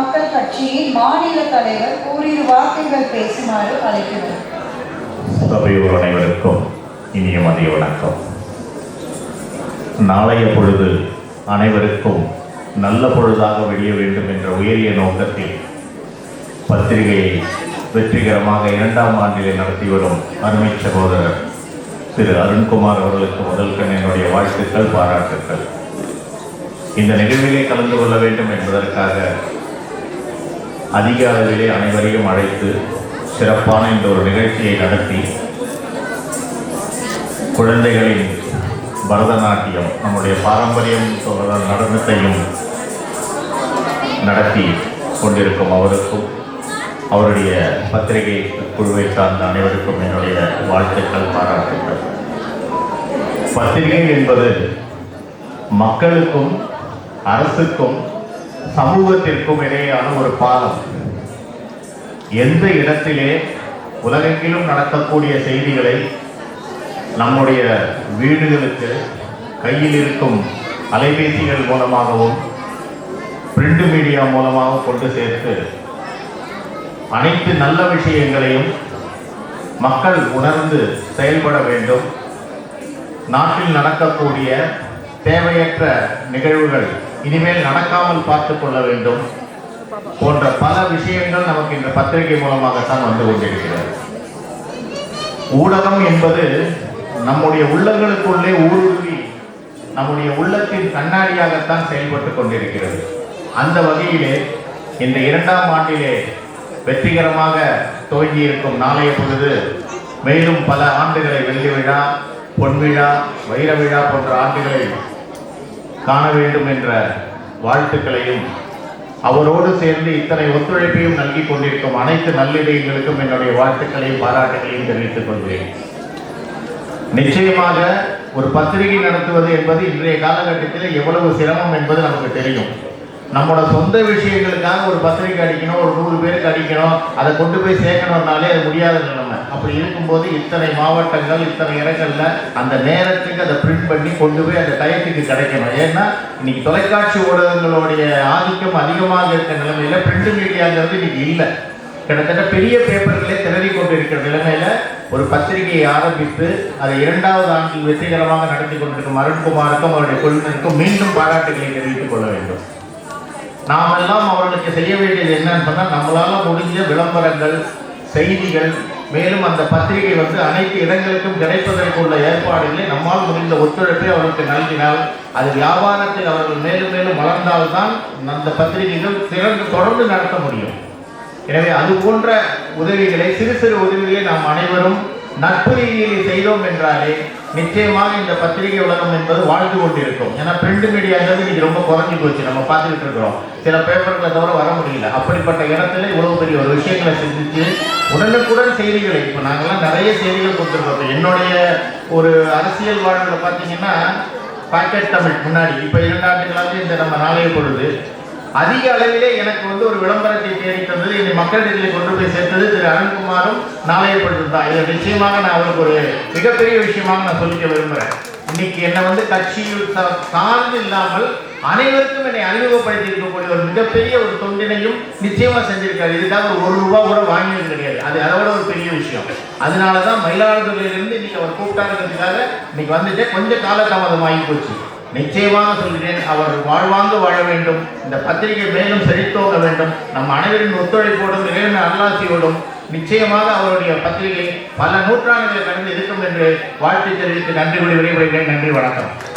மக்கள் கட்சியின் மாநில தலைவர் ஓரிரு வார்த்தைகள் பேசுமாறு அழைக்கிறார் சபையோர் அனைவருக்கும் இனிய மதிய வணக்கம். நாளைய பொழுது அனைவருக்கும் நல்ல பொழுதாக வெளிய வேண்டும் என்ற உயரிய நோக்கத்தில் பத்திரிகையை வெற்றிகரமாக இரண்டாம் ஆண்டிலே நடத்தி வரும் அருமை சகோதரர் திரு அருண்குமார் அவர்களுக்கு முதல் என்னுடைய வாழ்த்துக்கள் பாராட்டுக்கள். இந்த நிகழ்விலே கலந்து கொள்ள வேண்டும் என்பதற்காக அதிக அளவிலே அனைவரையும் அழைத்து சிறப்பான இந்த ஒரு நிகழ்ச்சியை நடத்தி குழந்தைகளின் பரதநாட்டியம் நம்முடைய பாரம்பரியம் சொல்வதால் நடனத்தையும் நடத்தி கொண்டிருக்கும் அவருக்கும் அவருடைய பத்திரிகை குழுவை சார்ந்த அனைவருக்கும் என்னுடைய வாழ்த்துக்கள் பாராட்டுகள் பத்திரிகை என்பது மக்களுக்கும் அரசுக்கும் சமூகத்திற்கும் இடையேயான ஒரு பாலம். எந்த இடத்திலே உலகெங்கிலும் நடக்கக்கூடிய செய்திகளை நம்முடைய வீடுகளுக்கு கையில் இருக்கும் அலைபேசிகள் மூலமாகவும் பிரிண்ட் மீடியா மூலமாக கொண்டு சேர்த்து அனைத்து நல்ல விஷயங்களையும் மக்கள் உணர்ந்து செயல்பட வேண்டும். நாட்டில் நடக்கக்கூடிய தேவையற்ற நிகழ்வுகள் இனிமேல் நடக்காமல் பார்த்து கொள்ள வேண்டும் போன்ற பல விஷயங்கள் நமக்கு இந்த பத்திரிகை மூலமாகத்தான் வந்து கொண்டிருக்கிறது. ஊடகம் என்பது நம்முடைய உள்ளங்களுக்குள்ளே ஊடுருவி நம்முடைய உள்ளத்தின் கண்ணாடியாகத்தான் செயல்பட்டு கொண்டிருக்கிறது. அந்த வகையிலே இந்த இரண்டாம் ஆண்டிலே வெற்றிகரமாக துவங்கி இருக்கும் நாளைய பொழுது மேலும் பல ஆண்டுகளை வெள்ளி விழா பொன் விழா வைர விழா போன்ற ஆண்டுகளை காண வேண்டும் என்ற வாழ்த்துக்களையும் அவரோடு சேர்ந்து இத்தனை ஒத்துழைப்பையும் நல்கி கொண்டிருக்கும் அனைத்து நல்லிடயங்களுக்கும் என்னுடைய வாழ்த்துக்களையும் பாராட்டுகளையும் தெரிவித்துக் கொள்கிறேன். நிச்சயமாக ஒரு பத்திரிகை நடத்துவது என்பது இன்றைய காலகட்டத்தில் எவ்வளவு சிரமம் என்பது நமக்கு தெரியும். நம்மளோட சொந்த விஷயங்களுக்காக ஒரு பத்திரிக்கை அடிக்கணும் ஒரு நூறு பேருக்கு அடிக்கணும் அதை கொண்டு போய் சேர்க்கணும்னாலே அது முடியாத நிலைமை அப்படி இருக்கும்போது இத்தனை மாவட்டங்கள் இத்தனை இடங்களில் அந்த நேரத்துக்கு அதை பிரிண்ட் பண்ணி கொண்டு போய் அந்த டயத்துக்கு கிடைக்கணும். ஏன்னா இன்னைக்கு தொலைக்காட்சி ஊடகங்களுடைய ஆதிக்கம் அதிகமாக இருக்க நிலைமையில் பிரிண்ட் மீடியாங்கிறது இன்னைக்கு இல்லை. கிட்டத்தட்ட பெரிய பேப்பர்களே திணறி கொண்டிருக்கிற நிலைமையில ஒரு பத்திரிகையை ஆரம்பித்து அதை இரண்டாவது ஆண்டில் வெற்றிகரமாக நடத்தி கொண்டிருக்கும் அருண்குமாருக்கும் அவருடைய குழுவினருக்கும் மீண்டும் பாராட்டுகளை தெரிவித்துக் கொள்ள வேண்டும். நாம் எல்லாம் அவர்களுக்கு செய்ய வேண்டியது என்னன்னு சொன்னால் நம்மளால் முடிஞ்ச விளம்பரங்கள் செய்திகள் மேலும் அந்த பத்திரிகை வந்து அனைத்து இடங்களுக்கும் கிடைப்பதற்குள்ள ஏற்பாடுகளை நம்மால் முடிந்த ஒத்துழைப்பை அவர்களுக்கு நல்கினால் அது வியாபாரத்தில் அவர்கள் மேலும் மேலும் வளர்ந்தால்தான் அந்த பத்திரிகைகள் திறந்து தொடர்ந்து நடத்த முடியும். எனவே அது போன்ற உதவிகளை சிறு சிறு உதவிகளை நாம் அனைவரும் நட்பு ரீதியில் செய்தோம் என்றாலே நிச்சயமாக இந்த பத்திரிகை உலகம் என்பது வாழ்ந்து கொண்டிருக்கும். ஏன்னா பிரிண்ட் மீடியாங்கிறது இன்னைக்கு ரொம்ப குறைஞ்சி போச்சு. நம்ம பார்த்துக்கிட்டு இருக்கிறோம். சில பேப்பர்களை தவிர வர முடியல. அப்படிப்பட்ட இடத்துல இவ்வளவு பெரிய ஒரு விஷயங்களை சிந்திச்சு உடனுக்குடன் செய்திகளை இப்போ நாங்கள்லாம் நிறைய செய்திகள் கொடுத்துருக்கோம். என்னுடைய ஒரு அரசியல் வாழ்வில் பார்த்தீங்கன்னா பாக்கெட் தமிழ் முன்னாடி இப்போ இரண்டு ஆண்டுகளாக இந்த நம்ம நாளைய பொழுது அதிக அளவிலே எனக்கு வந்து ஒரு விளம்பரத்தை தேடி தந்தது என்னை மக்களிடத்தில் கொண்டு போய் சேர்த்தது திரு அருண்குமாரும் நாளையப்பட்டு தான். இதை நிச்சயமாக நான் அவருக்கு ஒரு மிகப்பெரிய விஷயமாக நான் சொல்லிக்க விரும்புகிறேன் இன்னைக்கு என்னை வந்து கட்சியில் சார்ந்து இல்லாமல் அனைவருக்கும் என்னை அறிமுகப்படுத்தி இருக்கக்கூடிய ஒரு மிகப்பெரிய ஒரு தொண்டினையும் நிச்சயமாக செஞ்சிருக்காரு. இதுக்காக ஒரு ரூபா கூட வாங்கியது கிடையாது. அது அதை விட ஒரு பெரிய விஷயம். அதனால தான் மயிலாடுதுறையிலிருந்து இன்னைக்கு அவர் கூப்பிட்டாருங்கிறதுக்காக இன்னைக்கு வந்துட்டு கொஞ்சம் காலதாமதம் ஆகி போச்சு. நிச்சயமாக சொல்கிறேன் அவர் வாழ்வாங்கு வாழ வேண்டும். இந்த பத்திரிகை மேலும் செழித்தோங்க வேண்டும். நம் அனைவரின் ஒத்துழைப்போடும் இறைவன் அருளாசியோடும் நிச்சயமாக அவருடைய பத்திரிகை பல நூற்றாண்டுகளை கடந்து இருக்கும் என்று வாழ்த்து தெரிவித்து நன்றி கூறி விரைவுகிறேன் நன்றி வணக்கம்.